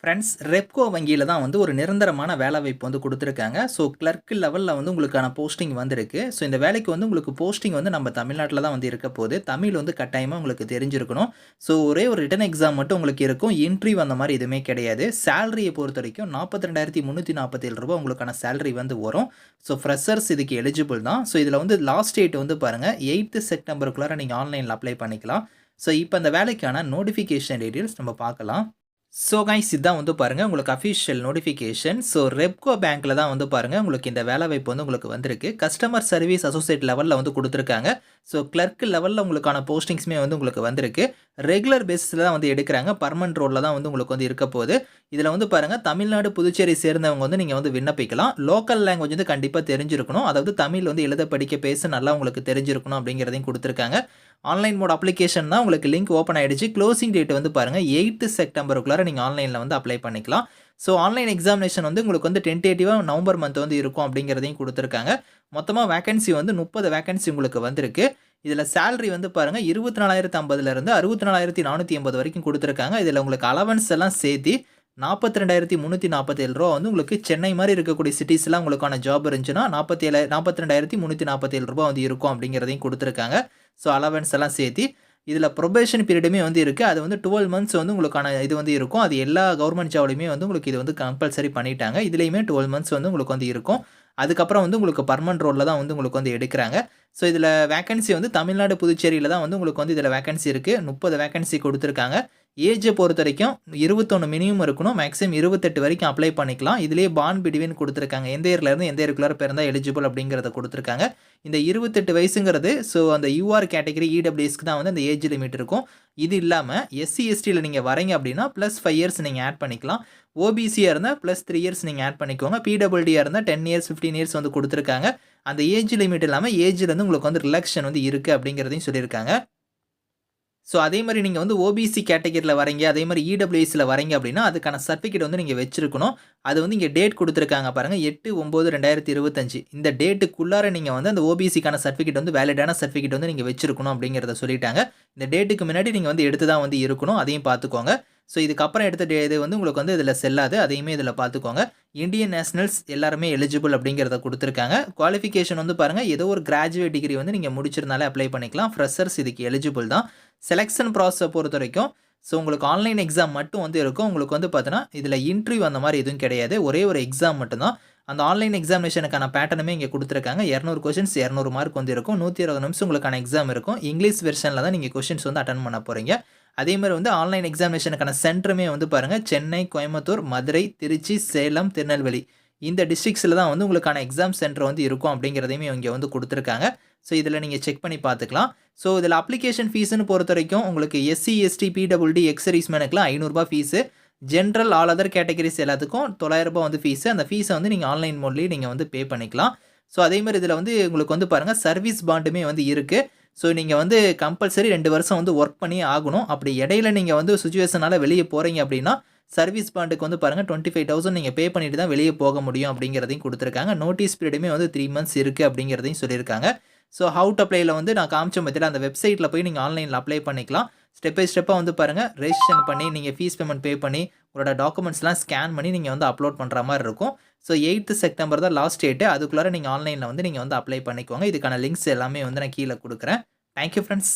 Friends Repco வங்கியில் தான் வந்து ஒரு நிரந்தரமான வேலை வாய்ப்பு வந்து கொடுத்துருக்காங்க. ஸோ கிளர்க் லெவலில் வந்து உங்களுக்கான போஸ்டிங் வந்திருக்கு. ஸோ இந்த வேலைக்கு வந்து உங்களுக்கு போஸ்டிங் வந்து நம்ம தமிழ்நாட்டில் தான் வந்து இருக்க போது தமிழ் வந்து கட்டாயமாக உங்களுக்கு தெரிஞ்சிருக்கணும். ஸோ ஒரே ஒரு ரிட்டன் எக்ஸாம் மட்டும் உங்களுக்கு இருக்கும். இன்ட்ரிவ் அந்த மாதிரி எதுவுமே கிடையாது. சேலரியை பொறுத்த வரைக்கும் நாற்பத்தி ரெண்டாயிரத்தி முந்நூற்றி நாற்பத்தேழு ரூபா உங்களுக்கான சேலரி வந்து வரும். ஸோ ஃப்ரெஷர்ஸ் இதுக்கு எலிஜிபிள் தான். ஸோ இதில் வந்து லாஸ்ட் டேட் வந்து பாருங்கள் எயித்து செப்டம்பருக்குள்ளார நீங்கள் ஆன்லைனில் அப்ளை பண்ணிக்கலாம். ஸோ இப்போ அந்த வேலைக்கான நோட்டிஃபிகேஷன் டீட்டெயில்ஸ் நம்ம பார்க்கலாம். ஸோ கைஸ் இதான் வந்து பாருங்கள் உங்களுக்கு அஃபிஷியல் நோட்டிஃபிகேஷன் ஸோ ரெப்கோ பேங்க்கில் தான் வந்து பாருங்கள் உங்களுக்கு இந்த வேலை வாய்ப்பு வந்து உங்களுக்கு வந்திருக்கு. கஸ்டமர் சர்வீஸ் அசோசியேட் லெவலில் வந்து கொடுத்துருக்காங்க. ஸோ கிளர்க் லெவலில் உங்களுக்கான போஸ்டிங்ஸுமே வந்து உங்களுக்கு வந்திருக்கு. ரெகுலர் பேஸில் தான் வந்து எடுக்கிறாங்க. பர்மனன்ட் ரோலில் தான் வந்து உங்களுக்கு வந்து இருக்க போகுது. இதில் வந்து பாருங்கள் தமிழ்நாடு புதுச்சேரி சேர்ந்தவங்க வந்து நீங்கள் வந்து விண்ணப்பிக்கலாம். லோக்கல் லாங்குவேஜ் வந்து கண்டிப்பாக தெரிஞ்சிருக்கணும். அதாவது தமிழ் வந்து எழுத படிக்க பேச நல்லா உங்களுக்கு தெரிஞ்சிருக்கணும் அப்படிங்கிறதையும் கொடுத்துருக்காங்க. ஆன்லைன் மோட் அப்ளிகேஷன் தான் உங்களுக்கு லிங்க் ஓப்பன் ஆகிடுச்சு க்ளோசிங் டேட் வந்து பாருங்கள் எயித்து செப்டம்பருக்குள்ளார நீங்கள் ஆன்லைனில் வந்து அப்ளை பண்ணிக்கலாம். ஸோ ஆன்லைன் எக்ஸாமினேஷன் வந்து உங்களுக்கு வந்து டென்டேட்டிவாக நவம்பர் மந்த் வந்து இருக்கும் அப்படிங்கிறதையும் கொடுத்துருக்காங்க. மொத்தமாக வேகன்சி வந்து முப்பது வேகன்சி உங்களுக்கு வந்திருக்கு. இதில் சேலரி வந்து பாருங்கள் இருபத்தி நாலாயிரத்து ஐம்பதுலேருந்து அறுபத்தி நாலாயிரத்தி நானூற்றி ஐம்பது வரைக்கும் கொடுத்துருக்காங்க. இதில் உங்களுக்கு அலவன்ஸ் எல்லாம் சேர்த்து நாற்பத்தி ரெண்டாயிரத்தி முந்நூற்றி நாற்பத்தேழு ரூபா வந்து உங்களுக்கு சென்னை மாதிரி இருக்கக்கூடிய சிட்டிஸ்லாம் உங்களுக்கான ஜாப் இருந்துச்சுன்னா நாற்பத்தேழு நாற்பத்தி ரெண்டாயிரத்தி முந்நூற்றி நாற்பத்தேழு ரூபா வந்து இருக்கும் அப்படிங்கிறதையும் கொடுத்துருக்காங்க. ஸோ அலவன்ஸ் எல்லாம் சேர்த்து இதில் ப்ரொபேஷன் பீரியடுமே வந்து இருக்குது அது வந்து டுவெல் மந்த்ஸ் வந்து உங்களுக்கான இது வந்து இருக்கும். அது எல்லா கவர்மெண்ட் ஜாப்லையுமே வந்து உங்களுக்கு இது வந்து கம்பல்சரி பண்ணிட்டாங்க. இதுலேயுமே டுவெல் மந்த்ஸ் வந்து உங்களுக்கு வந்து இருக்கும். அதுக்கப்புறம் வந்து உங்களுக்கு பர்மனன்ட் ரோலில் தான் வந்து உங்களுக்கு வந்து எடுக்கிறாங்க. ஸோ இதில் வேகன்சி வந்து தமிழ்நாடு புதுச்சேரியில் தான் வந்து உங்களுக்கு வந்து இதில் வேகன்சி இருக்குது முப்பது வேகன்சி கொடுத்துருக்காங்க. ஏஜை பொறுத்த வரைக்கும் இருபத்தொன்று மினிமம் இருக்கணும். மேக்ஸிமம் இருபத்தெட்டு வரைக்கும் அப்ளை பண்ணிக்கலாம். இதுலேயே பான் பிடிவின் கொடுத்துருக்காங்க. எந்த இயர்லேருந்து எந்த இயருக்குள்ளார பிறந்தால் எலிஜிபிள் அப்படிங்கிறத கொடுத்துருக்காங்க. இந்த இருபத்தெட்டு வயசுங்கிறது ஸோ அந்த யூஆர் கேட்டகரி இடபிள்யூஎஸ்க்கு தான் வந்து அந்த ஏஜ் லிமிட் இருக்கும். இது இல்லாமல் எஸ்சி எஸ்டியில் நீங்கள் வரீங்க அப்படின்னா ப்ளஸ் ஃபைவ் இயர்ஸ் நீங்கள் ஆட் பண்ணிக்கலாம். ஓபிசியாக இருந்தால் ப்ளஸ் த்ரீ இயர்ஸ் நீங்கள் ஆட் பண்ணிக்கோங்க. பிடபிள்டியாக இருந்தால் டென் இயர்ஸ் ஃபிஃப்டீன் இயர்ஸ் வந்து கொடுத்துருக்காங்க. அந்த ஏஜ் லிமிட் இல்லாமல் ஏஜ்லேருந்து உங்களுக்கு வந்து ரிலாக்ஷன் வந்து இருக்குது அப்படிங்கிறதையும் சொல்லியிருக்காங்க. ஸோ அதே மாதிரி நீங்கள் வந்து ஓபிசி கேட்டகரியில் வரீங்க அதே மாதிரி இடபிள்யூஎஸில் வரீங்க அப்படின்னா அதுக்கான சர்டிஃபிகேட் வந்து நீங்கள் வச்சிருக்கணும். அது வந்து இங்கே டேட் கொடுத்துருக்காங்க பாருங்கள் எட்டு ஒம்பது ரெண்டாயிரத்தி இருபத்தஞ்சு. இந்த டேட்டுக்குள்ளார நீங்கள் வந்து அந்த ஓபிசிக்கான சர்டிஃபிகேட் வந்து வேலிடான சர்டிஃபிகேட் வந்து நீங்கள் வச்சிருக்கணும் அப்படிங்கிறத சொல்லிட்டாங்க. இந்த டேட்டுக்கு முன்னாடி நீங்கள் வந்து எடுத்து தான் வந்து இருக்கணும் அதையும் பார்த்துக்கோங்க. ஸோ இதுக்கப்புறம் எடுத்த டே இது வந்து உங்களுக்கு வந்து இதில் செல்லாது அதையுமே இதில் பார்த்துக்கோங்க இந்தியன் நேஷனல்ஸ் எல்லாருமே எலிஜிபிள் அப்படிங்கிறத கொடுத்துருக்காங்க. குவாலிஃபிகேஷன் வந்து பாருங்கள் ஏதோ ஒரு கிராஜுவேட் டிகிரி வந்து நீங்கள் முடிச்சிருந்தாலே அப்ளை பண்ணிக்கலாம். ஃப்ரெஷர்ஸ் இதுக்கு எலிஜிபிள் தான். செலெக்ஷன் ப்ராசஸை பொறுத்த வரைக்கும் ஸோ உங்களுக்கு ஆன்லைன் எக்ஸாம் மட்டும் வந்து இருக்கும். உங்களுக்கு வந்து பார்த்தீங்கன்னா இதில் இன்ட்ரிவ் அந்த மாதிரி எதுவும் கிடையாது. ஒரே ஒரு எக்ஸாம் மட்டும்தான். அந்த ஆன்லைன் எக்ஸாமினேஷனுக்கான பேட்டர்னுமே இங்கே கொடுத்துருக்காங்க. இரநூறு கொஷின்ஸ் இரநூறு மார்க் வந்து இருக்கும். நூற்றி இருபது நிமிஷம் உங்களுக்கான எக்ஸாம் இருக்கும் இங்கிலீஷ் வெர்ஷனில் தான் நீங்கள் கொஷின்ஸ் வந்து அட்டன் பண்ண போகிறீங்க அதே மாதிரி வந்து ஆன்லைன் எக்ஸாமினேஷனுக்கான சென்டருமே வந்து பாருங்கள் சென்னை கோயம்புத்தூர் மதுரை திருச்சி சேலம் திருநெல்வேலி. இந்த டிஸ்ட்ரிக்ஸில் தான் வந்து உங்களுக்கான எக்ஸாம் சென்டர் வந்து இருக்கும் அப்படிங்கிறதையுமே இங்கே வந்து கொடுத்துருக்காங்க. ஸோ இதில் நீங்கள் செக் பண்ணி பார்த்துக்கலாம். ஸோ இதில் அப்ளிகேஷன் ஃபீஸுன்னு பொறுத்த வரைக்கும் உங்களுக்கு எஸ்சி எஸ்டி பிடபிள்டி எக்ஸரிஸ்மேனுக்குலாம் ஐநூறுரூபா fees general all other categories எல்லாத்துக்கும் தொள்ளாயிரரூபா வந்து ஃபீஸு அந்த ஃபீஸை வந்து நீங்கள் ஆன்லைன் மோட்லேயே நீங்கள் வந்து பே பண்ணிக்கலாம். ஸோ அதே மாதிரி இதில் வந்து உங்களுக்கு வந்து பாருங்கள் சர்வீஸ் பாண்டுமே வந்து இருக்குது ஸோ நீங்கள் வந்து கம்பல்சரி ரெண்டு வருஷம் வந்து ஒர்க் பண்ணி ஆகணும். அப்படி இடையில நீங்கள் வந்து சுச்சுவேஷனால் வெளியே போகிறீங்க அப்படின்னா சர்வீஸ் பாண்டுக்கு வந்து பாருங்கள் டுவெண்ட்டி ஃபைவ் தௌசண்ட் நீங்கள் பே பண்ணிட்டு தான் வெளியே போக முடியும் அப்படிங்கிறதையும் கொடுத்துருக்காங்க. நோட்டீஸ் பீரியடுமே வந்து த்ரீ மந்த்ஸ் இருக்குது அப்படிங்கிறதையும் சொல்லியிருக்காங்க. ஸோ ஹவு டு அப்ளைல வந்து நான் காமிச்ச மெத்தட் அந்த வெப்சைட்டில் போய் நீங்கள் ஆன்லைனில் அப்ளை பண்ணிக்கலாம். ஸ்டெப் பை ஸ்டெப்பாக வந்து பாருங்கள் ரெஜிஸ்ட்ரேஷன் பண்ணி நீங்கள் ஃபீஸ் பேமெண்ட் பே பண்ணி உங்களோட டாக்குமெண்ட்ஸ்லாம் ஸ்கேன் பண்ணி நீங்கள் வந்து அப்லோட் பண்ணுற மாதிரி இருக்கும். ஸோ எயித்து செப்டம்பர் தான் லாஸ்ட் டேட்டு அதுக்குள்ளார நீங்கள் ஆன்லைனில் வந்து நீங்கள் வந்து அப்ளை பண்ணிக்கோங்க. இதுக்கான லிங்க்ஸ் எல்லாமே வந்து நான் கீழே கொடுக்குறேன். Thank you friends